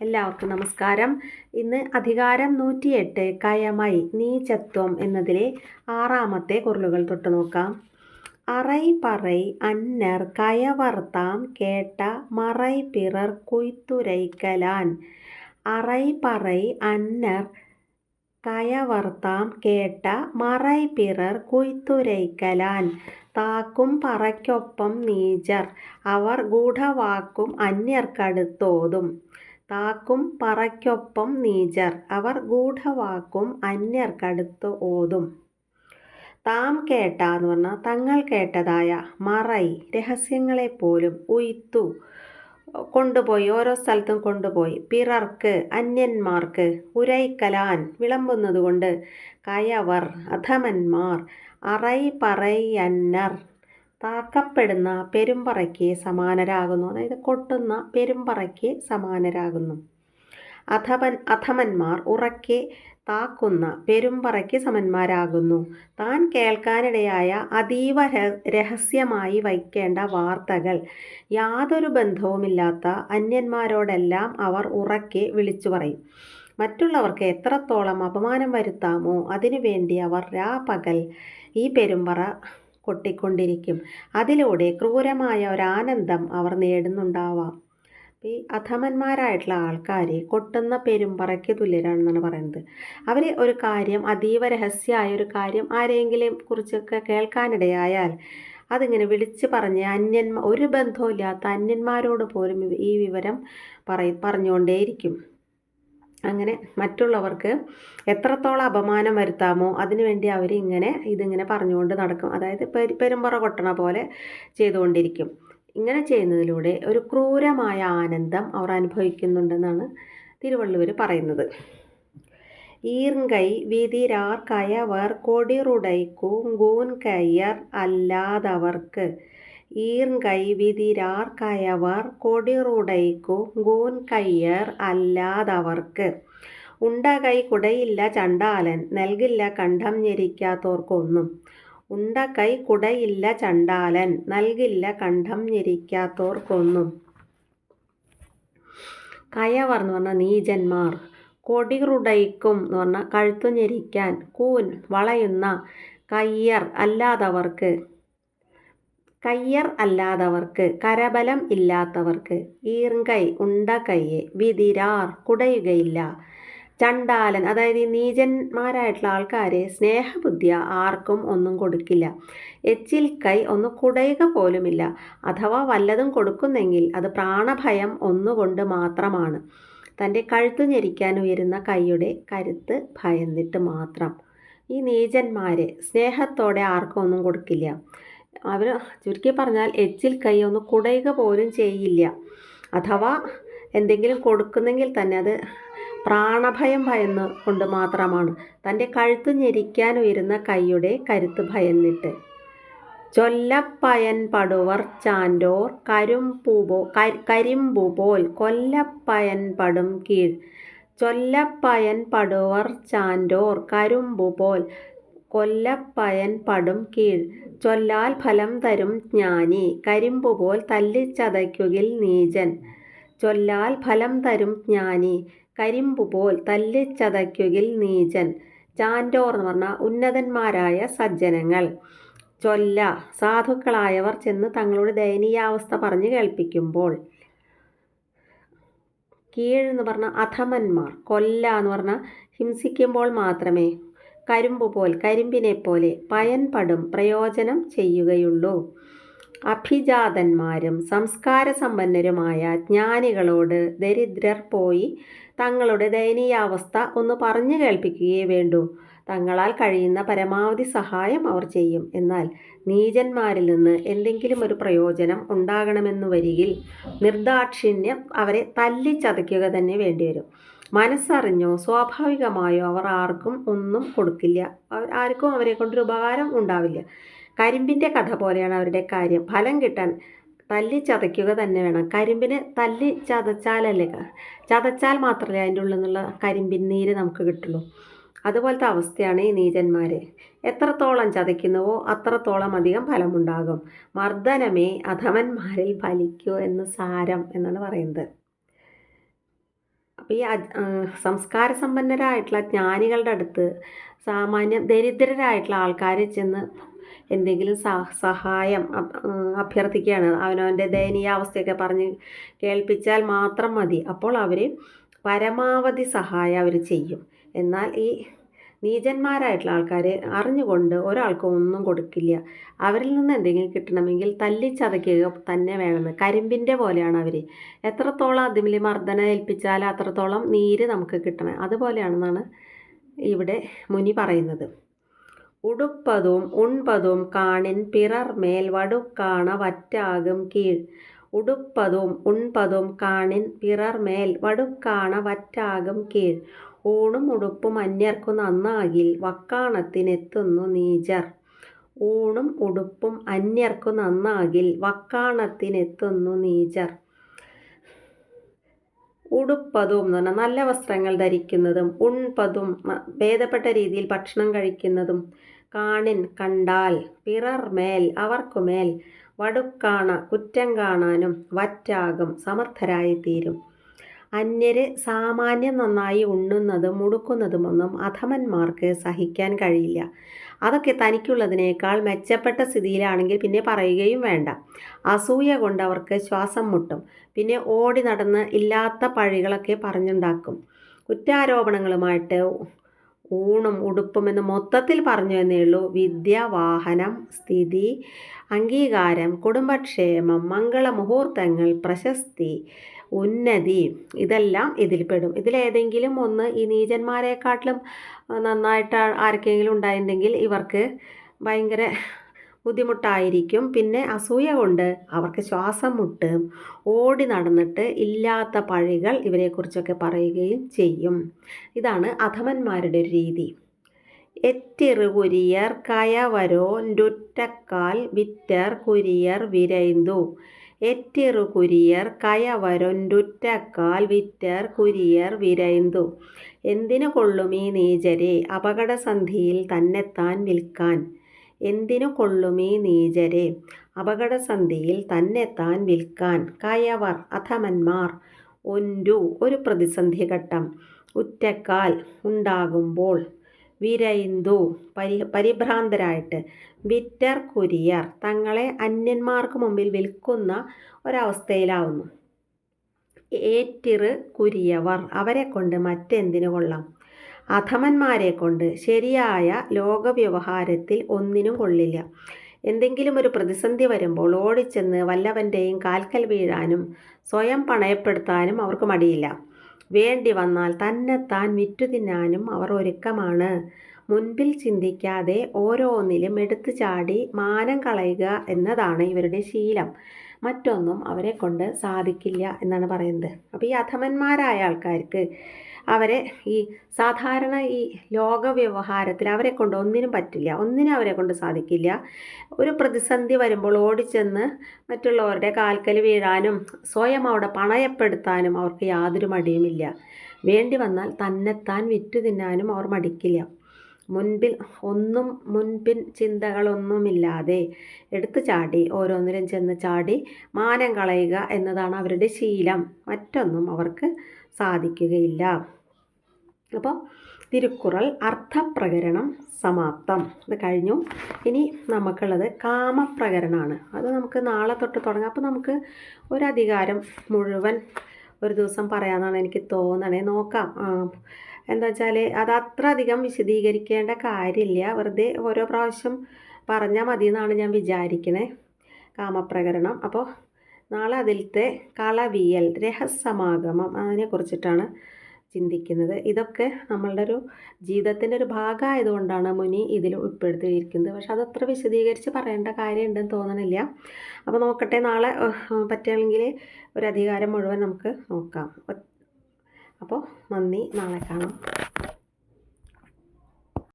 എല്ലാവർക്കും നമസ്കാരം. ഇന്ന് അധികാരം നൂറ്റിയെട്ട് കയമൈ നീചത്വം എന്നതിലെ ആറാമത്തെ കുരലുകൾ തൊട്ട് നോക്കാം. അറൈ പറൈ അന്നർ കയവർത്താം കേട്ട മറൈ പിറർ കുയ്ത്തുരൈക്കലാൻ. അറൈ പറൈ അന്നർ കയവർത്താം കേട്ട മറൈ പിറർ കുയ്ത്തുരൈക്കലാൻ. താക്കും പറയ്ക്കൊപ്പം നീചർ അവർ ഗൂഢവാക്കും അന്യർക്കടുത്തോതും. താക്കും പറയ്ക്കൊപ്പം നീചർ അവർ ഗൂഢവാക്കും അന്യർക്കടുത്ത് ഓതും. താം കേട്ട എന്ന് പറഞ്ഞാൽ തങ്ങൾ കേട്ടതായ മറൈ രഹസ്യങ്ങളെപ്പോലും ഉയ്ത്തു കൊണ്ടുപോയി ഓരോ സ്ഥലത്തും കൊണ്ടുപോയി. പിറർക്ക് അന്യന്മാർക്ക് ഉരൈക്കലാൻ വിളമ്പുന്നത് കൊണ്ട് കയവർ അധമന്മാർ അറൈ പറയന്നർ താക്കപ്പെടുന്ന പെരുമ്പറയ്ക്ക് സമാനരാകുന്നു. അതായത് കൊട്ടുന്ന പെരുമ്പറയ്ക്ക് സമാനരാകുന്നു. അധമൻ അധമന്മാർ ഉറക്കെ താക്കുന്ന പെരുമ്പറയ്ക്ക് സമന്മാരാകുന്നു. താൻ കേൾക്കാനിടയായ അതീവ രഹസ്യമായി വയ്ക്കേണ്ട വാർത്തകൾ യാതൊരു ബന്ധവുമില്ലാത്ത അന്യന്മാരോടെല്ലാം അവർ ഉറക്കെ വിളിച്ചു പറയും. മറ്റുള്ളവർക്ക് എത്രത്തോളം അപമാനം വരുത്താമോ അതിനുവേണ്ടി അവർ രാപകൽ ഈ പെരുമ്പറ കൊട്ടിക്കൊണ്ടിരിക്കും അതിലൂടെ ക്രൂരമായ ഒരാനന്ദം അവർ നേടുന്നുണ്ടാവാം. ഈ അധമന്മാരായിട്ടുള്ള ആൾക്കാർ കൊട്ടുന്ന പെരുമ്പറയ്ക്ക് തുല്യരാണെന്നാണ് പറയുന്നത്. അവർ ഒരു കാര്യം അതീവ രഹസ്യമായ ഒരു കാര്യം ആരെങ്കിലും കുറിച്ചൊക്കെ കേൾക്കാനിടയായാൽ അതിങ്ങനെ വിളിച്ച് പറഞ്ഞ് അന്യന്മാ ഒരു ബന്ധവുമില്ലാത്ത അന്യന്മാരോട് പോലും ഈ വിവരം പറ പറഞ്ഞുകൊണ്ടേയിരിക്കും. അങ്ങനെ മറ്റുള്ളവർക്ക് എത്രത്തോളം അപമാനം വരുത്താമോ അതിനുവേണ്ടി അവർ ഇങ്ങനെ ഇതിങ്ങനെ പറഞ്ഞുകൊണ്ട് നടക്കും. അതായത് പെരുമ്പറ കൊട്ടണ പോലെ ചെയ്തുകൊണ്ടിരിക്കും. ഇങ്ങനെ ചെയ്യുന്നതിലൂടെ ഒരു ക്രൂരമായ ആനന്ദം അവർ അനുഭവിക്കുന്നുണ്ടെന്നാണ് തിരുവള്ളുവർ പറയുന്നത്. ഈർങ്കൈ വിതിരാർ കയവർ കൊടിറുടൈക്കു ഗൂൻ കയ്യർ അല്ലാതവർക്ക് ഈർങ്കൈ വിതിരാർ കയവർ കൊടിറുടൈക്കു ഗൂൻ കയ്യർ അല്ലാതവർക്ക്. ഉണ്ടകൈ കുടയില്ല ചണ്ടാലൻ നൽകില്ല കണ്ഠം ഞെരിക്കാത്തോർക്കൊന്നും. ഉണ്ട കൈ കുടയില്ല ചണ്ടാലൻ നൽകില്ല കണ്ഠം ഞെരിക്കാത്തോർക്കൊന്നും. കയവർ എന്ന് പറഞ്ഞാൽ നീചന്മാർ കൊടിറുടയ്ക്കും എന്ന് പറഞ്ഞാൽ കഴുത്തു ഞെരിക്കാൻ കൂൻ വളയുന്ന കയ്യർ അല്ലാത്തവർക്ക് കയ്യർ അല്ലാത്തവർക്ക് കരബലം ഇല്ലാത്തവർക്ക് ഈർങ്കൈ ഉണ്ട കയ്യെ വിതിരാർ കുടയുകയില്ല. ചണ്ടാലൻ അതായത് ഈ നീചന്മാരായിട്ടുള്ള ആൾക്കാരെ സ്നേഹബുദ്ധിയ ആർക്കും ഒന്നും കൊടുക്കില്ല. എച്ചിൽ കൈ ഒന്ന് കുടയുക പോലുമില്ല. അഥവാ വല്ലതും കൊടുക്കുന്നെങ്കിൽ അത് പ്രാണഭയം ഒന്നുകൊണ്ട് മാത്രമാണ്. തന്റെ കഴുത്തു ഞെരിക്കാൻ ഉയരുന്ന കൈയുടെ കരുത്ത് ഭയന്നിട്ട് മാത്രം. ഈ നീചന്മാരെ സ്നേഹത്തോടെ ആർക്കും ഒന്നും കൊടുക്കില്ല. അവർ ചുരുക്കി പറഞ്ഞാൽ എച്ചിൽ കൈ ഒന്ന് കുടയുക പോലും ചെയ്യില്ല. അഥവാ എന്തെങ്കിലും കൊടുക്കുന്നെങ്കിൽ തന്നെ അത് പ്രാണഭയം ഭയന്ന് കൊണ്ട് മാത്രമാണ്. തന്റെ കഴുത്ത് ഞെരിക്കാൻ ഉയരുന്ന കൈയുടെ കരുത്ത് ഭയന്നിട്ട്. ചൊല്ലപ്പയൻ പടുവർ ചാൻഡോർ കരുമ്പുപോ കരിമ്പുപോൽ കൊല്ലപ്പയൻ പടും കീഴ്. ചൊല്ലപ്പയൻ പടുവർ ചാൻഡോർ കരുമ്പുപോൽ കൊല്ലപ്പയൻ പടും കീഴ്. ചൊല്ലാൽ ഫലം തരും ജ്ഞാനി. കരിമ്പുപോൽ തല്ലിച്ചതയ്ക്കുകിൽ നീചൻ. ചൊല്ലാൽ ഫലം തരും ജ്ഞാനി. കരിമ്പുപോൽ തല്ലിച്ചതയ്ക്കുകിൽ നീചൻ. ചാൻഡോർ എന്ന് പറഞ്ഞാൽ ഉന്നതന്മാരായ സജ്ജനങ്ങൾ. ചൊല്ല. സാധുക്കളായവർ ചെന്ന് തങ്ങളുടെ ദയനീയാവസ്ഥ പറഞ്ഞു കേൾപ്പിക്കുമ്പോൾ. കീഴെന്ന് പറഞ്ഞാൽ അധമന്മാർ. കൊല്ല എന്ന് പറഞ്ഞാൽ ഹിംസിക്കുമ്പോൾ മാത്രമേ കരിമ്പ് പോൽ കരിമ്പിനെ പോലെ പയൻപടും പ്രയോജനം ചെയ്യുകയുള്ളൂ. അഭിജാതന്മാരും സംസ്കാരസമ്പന്നരുമായ ജ്ഞാനികളോട് ദരിദ്രർ പോയി തങ്ങളുടെ ദയനീയാവസ്ഥ ഒന്ന് പറഞ്ഞു കേൾപ്പിക്കുകയേ വേണ്ടൂ. തങ്ങളാൽ കഴിയുന്ന പരമാവധി സഹായം അവർ ചെയ്യും. എന്നാൽ നീചന്മാരിൽ നിന്ന് എന്തെങ്കിലും ഒരു പ്രയോജനം ഉണ്ടാകണമെന്നു വരികിൽ നിർദാക്ഷിണ്യം അവരെ തല്ലിച്ചതയ്ക്കുക തന്നെ വേണ്ടിവരും. മനസ്സറിഞ്ഞോ സ്വാഭാവികമായോ അവർ ആർക്കും ഒന്നും കൊടുക്കില്ല. ആർക്കും അവരെ കൊണ്ടൊരു ഉപകാരം ഉണ്ടാവില്ല. കരിമ്പിന്റെ കഥ പോലെയാണ് അവരുടെ കാര്യം. ഫലം കിട്ടാൻ തല്ലി ചതയ്ക്കുക തന്നെ വേണം. കരിമ്പിന് തല്ലി ചതച്ചാലല്ലേ? ചതച്ചാൽ മാത്രമേ അതിന്റെ ഉള്ളിൽ നിന്നുള്ള കരിമ്പിൻ നീര് നമുക്ക് കിട്ടുള്ളൂ. അതുപോലത്തെ അവസ്ഥയാണ് ഈ നീചന്മാർ. എത്രത്തോളം ചതയ്ക്കുന്നുവോ അത്രത്തോളം അധികം ഫലമുണ്ടാകും. മർദ്ദനമേ അധമന്മാരിൽ ഫലിക്കൂ എന്ന് സാരം എന്നാണ് പറയുന്നത്. അപ്പോൾ ഈ സംസ്കാര സമ്പന്നരായിട്ടുള്ള ജ്ഞാനികളുടെ അടുത്ത് സാമാന്യം ദരിദ്രരായിട്ടുള്ള ആൾക്കാരെ ചെന്ന് എന്തെങ്കിലും സഹായം അഭ്യർത്ഥിക്കുകയാണ്. അവനവന്റെ ദയനീയാവസ്ഥയൊക്കെ പറഞ്ഞ് കേൾപ്പിച്ചാൽ മാത്രം മതി. അപ്പോൾ അവർ പരമാവധി സഹായം അവർ ചെയ്യും. എന്നാൽ ഈ നീചന്മാരായിട്ടുള്ള ആൾക്കാരെ അറിഞ്ഞുകൊണ്ട് ഒരാൾക്കും ഒന്നും കൊടുക്കില്ല. അവരിൽ നിന്ന് എന്തെങ്കിലും കിട്ടണമെങ്കിൽ തല്ലിച്ചതയ്ക്കുക തന്നെ വേണമെന്ന്. കരിമ്പിന്റെ പോലെയാണ് അവർ എത്രത്തോളം അതിൽ മർദ്ദന ഏൽപ്പിച്ചാൽ അത്രത്തോളം നീര് നമുക്ക് കിട്ടണം. അതുപോലെയാണെന്നാണ് ഇവിടെ മുനി പറയുന്നത്. ഉടുപ്പതും ഉൺപതും കാണിൻ പിറർ മേൽ വടുക്കാണ വറ്റാകും കീഴ്. ഉടുപ്പതും ഉൺപതും കാണിൻ പിറർ മേൽ വടുക്കാണ വറ്റാകും കീഴ്. ഊണും ഉടുപ്പും അന്യർക്കു നന്നാകിൽ വക്കാണത്തിനെത്തുന്നു നീചർ ഊണും ഉടുപ്പും അന്യർക്കു നന്നാകിൽ വക്കാണത്തിനെത്തുന്നു നീചർ ഉടുപ്പതും എന്ന് പറഞ്ഞാൽ നല്ല വസ്ത്രങ്ങൾ ധരിക്കുന്നതും ഉൺപതും ഭേദപ്പെട്ട രീതിയിൽ ഭക്ഷണം കഴിക്കുന്നതും കാണിൻ കണ്ടാൽ പിറർ മേൽ അവർക്കുമേൽ വടുക്കാണ കുറ്റം കാണാനും വറ്റാകും സമർത്ഥരായി തീരും അന്യര് സാമാന്യം നന്നായി ഉണ്ണുന്നതും മുടുക്കുന്നതുമൊന്നും അധമന്മാർക്ക് സഹിക്കാൻ കഴിയില്ല. അതൊക്കെ തനിക്കുള്ളതിനേക്കാൾ മെച്ചപ്പെട്ട സ്ഥിതിയിലാണെങ്കിൽ പിന്നെ പറയുകയും വേണ്ട. അസൂയ കൊണ്ട് അവർക്ക് ശ്വാസം മുട്ടും. പിന്നെ ഓടി നടന്ന് ഇല്ലാത്ത പഴികളൊക്കെ പറഞ്ഞുണ്ടാക്കും. കുറ്റാരോപണങ്ങളുമായിട്ട് ഊണും ഉടുപ്പും എന്ന് മൊത്തത്തിൽ പറഞ്ഞു എന്നേ ഉള്ളൂ. വിദ്യ വാഹനം സ്ഥിതി അംഗീകാരം കുടുംബക്ഷേമം മംഗളമുഹൂർത്തങ്ങൾ പ്രശസ്തി ഉന്നതി ഇതെല്ലാം ഇതിൽപ്പെടും. ഇതിലേതെങ്കിലും ഒന്ന് ഈ നീചന്മാരെക്കാട്ടിലും നന്നായിട്ട് ആർക്കെങ്കിലും ഉണ്ടായിട്ടുണ്ടെങ്കിൽ ഇവർക്ക് ഭയങ്കര ബുദ്ധിമുട്ടായിരിക്കും. പിന്നെ അസൂയ കൊണ്ട് അവർക്ക് ശ്വാസം മുട്ട് ഓടി നടന്നിട്ട് ഇല്ലാത്ത പഴികൾ ഇവരെക്കുറിച്ചൊക്കെ പറയുകയും ചെയ്യും. ഇതാണ് അധമന്മാരുടെ ഒരു രീതി. എറ്റിറുകുരിയർ കയവരോ ടുറ്റക്കാൽ വിറ്റർ കുരിയർ വിരൈന്തു. എറ്റിറു കുരിയർ കയവരൊന്റുറ്റക്കാൽ വിറ്റർ കുരിയർ വിരൈന്തു. എന്തിനു കൊള്ളുമീ നീചരെ അപകടസന്ധിയിൽ തന്നെത്താൻ വിൽക്കാൻ? എന്തിനു കൊള്ളുമീ നീചരെ അപകടസന്ധിയിൽ തന്നെത്താൻ വിൽക്കാൻ? കയവർ അധമന്മാർ ഒന്റു ഒരു പ്രതിസന്ധി ഘട്ടം ഉറ്റക്കാൽ ഉണ്ടാകുമ്പോൾ വിരൈന്തു. പരി പരിഭ്രാന്തരായിട്ട്. വിറ്റർ കുരിയർ തങ്ങളെ അന്യന്മാർക്ക് മുമ്പിൽ വിൽക്കുന്ന ഒരവസ്ഥയിലാവുന്നു. ഏറ്റിർ കുരിയവർ അവരെ കൊണ്ട് മറ്റെന്തിനു കൊള്ളാം? അധമന്മാരെ കൊണ്ട് ശരിയായ ലോകവ്യവഹാരത്തിൽ ഒന്നിനും കൊള്ളില്ല. എന്തെങ്കിലും ഒരു പ്രതിസന്ധി വരുമ്പോൾ ഓടിച്ചെന്ന് വല്ലവന്റെയും കാൽക്കൽ വീഴാനും സ്വയം പണയപ്പെടുത്താനും അവർക്ക് മടിയില്ല. വേണ്ടി വന്നാൽ തന്നെത്താൻ വിറ്റുതിന്നാനും അവർ ഒരുക്കമാണ്. മുൻപിൽ ചിന്തിക്കാതെ ഓരോന്നിലും എടുത്തു ചാടി മാനം കളയുക എന്നതാണ് ഇവരുടെ ശീലം. മറ്റൊന്നും അവരെ കൊണ്ട് സാധിക്കില്ല എന്നാണ് പറയുന്നത്. അപ്പോൾ ഈ അധമന്മാരായ ആൾക്കാർക്ക് അവരെ ഈ സാധാരണ ഈ ലോക വ്യവഹാരത്തിൽ അവരെ കൊണ്ട് ഒന്നിനും പറ്റില്ല ഒന്നിനും അവരെ കൊണ്ട് സാധിക്കില്ല. ഒരു പ്രതിസന്ധി വരുമ്പോൾ ഓടിച്ചെന്ന് മറ്റുള്ളവരുടെ കാൽക്കൽ വീഴാനും സ്വയം അവിടെ പണയപ്പെടുത്താനും അവർക്ക് യാതൊരു മടിയുമില്ല. വേണ്ടി വന്നാൽ തന്നെത്താൻ വിറ്റു തിന്നാനും അവർ മടിക്കില്ല. മുൻപിൽ ഒന്നും മുൻപിൻ ചിന്തകളൊന്നുമില്ലാതെ എടുത്തു ചാടി ഓരോന്നിലും ചെന്ന് ചാടി മാനം കളയുക എന്നതാണ് അവരുടെ ശീലം. മറ്റൊന്നും അവർക്ക് സാധിക്കുകയില്ല. അപ്പോൾ തിരുക്കുറൾ അർത്ഥപ്രകരണം സമാപ്തം. ഇത് കഴിഞ്ഞു. ഇനി നമുക്കുള്ളത് കാമപ്രകരണമാണ്. അത് നമുക്ക് നാളെ തൊട്ട് തുടങ്ങാം. അപ്പോൾ നമുക്ക് ഒരധികാരം മുഴുവൻ ഒരു ദിവസം പറയാമെന്നാണ് എനിക്ക് തോന്നണേ. നോക്കാം. എന്താ വെച്ചാൽ അത് അത്ര അധികം വിശദീകരിക്കേണ്ട കാര്യമില്ല. വെറുതെ ഓരോ പ്രാവശ്യം പറഞ്ഞാൽ മതി എന്നാണ് ഞാൻ വിചാരിക്കണേ. കാമപ്രകരണം. അപ്പോൾ നാളെ അതിലത്തെ കളവിയൽ രഹസ്യമാഗമം അതിനെക്കുറിച്ചിട്ടാണ് ചിന്തിക്കുന്നത്. ഇതൊക്കെ നമ്മളുടെ ഒരു ജീവിതത്തിന്റെ ഒരു ഭാഗമായതുകൊണ്ടാണ് മുനി ഇതിൽ ഉൾപ്പെടുത്തിയിരിക്കുന്നത്. പക്ഷെ അതത്ര വിശദീകരിച്ച് പറയേണ്ട കാര്യമുണ്ടെന്ന് തോന്നണില്ല. അപ്പോൾ നോക്കട്ടെ നാളെ പറ്റുകയാണെങ്കിൽ ഒരു അധികാരം മുഴുവൻ നമുക്ക് നോക്കാം. അപ്പോൾ നന്ദി. നാളെ കാണാം.